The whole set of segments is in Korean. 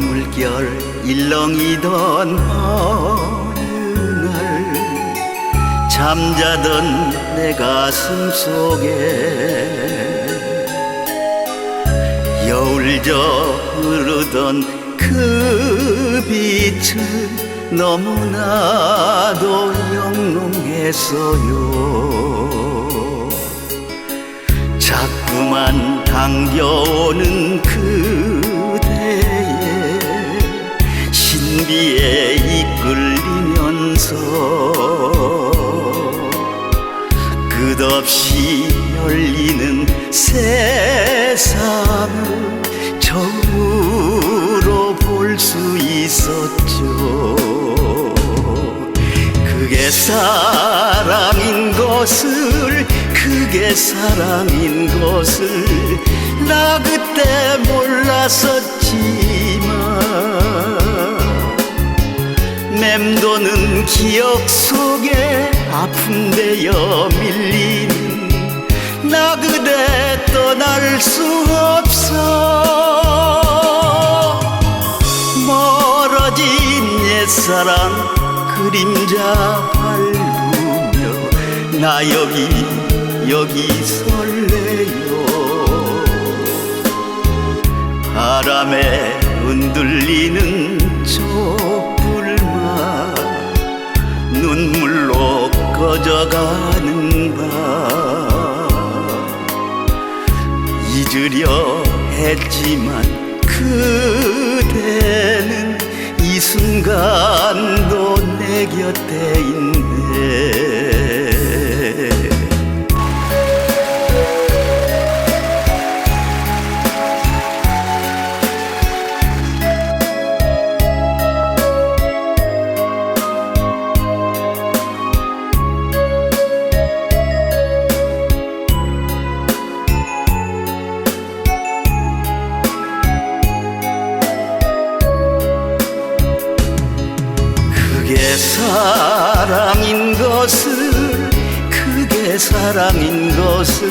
물결 일렁이던 어느 날 잠자던 내 가슴 속에 여울져 흐르던 그 빛은 너무나도 영롱했어요. 자꾸만 당겨오는 이끌리면서 끝없이 열리는 세상을 처음으로 볼 수 있었죠. 그게 사랑인 것을 그게 사랑인 것을 나 그때 몰랐었지만 맴도는 기억 속에 아픈데여 밀린. 나 그대 떠날 수 없어. 멀어진 옛사랑 그림자 밟으며 나 여기 여기 설레요. 바람에 흔들리는 촛 꺼져가는 밤 잊으려 했지만 그대는 이 순간도 내 곁에 있네 사랑인 것을 그게 사랑인 것을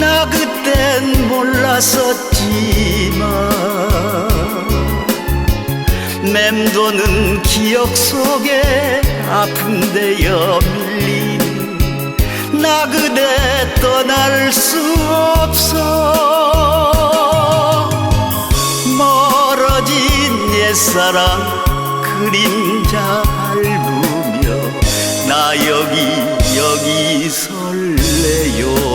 나 그땐 몰랐었지만 맴도는 기억 속에 아픈데 여 밀린 나 그대 떠날 수 없어. 멀어진 옛사랑 그림자 밟으며 나 여기 여기 설레요.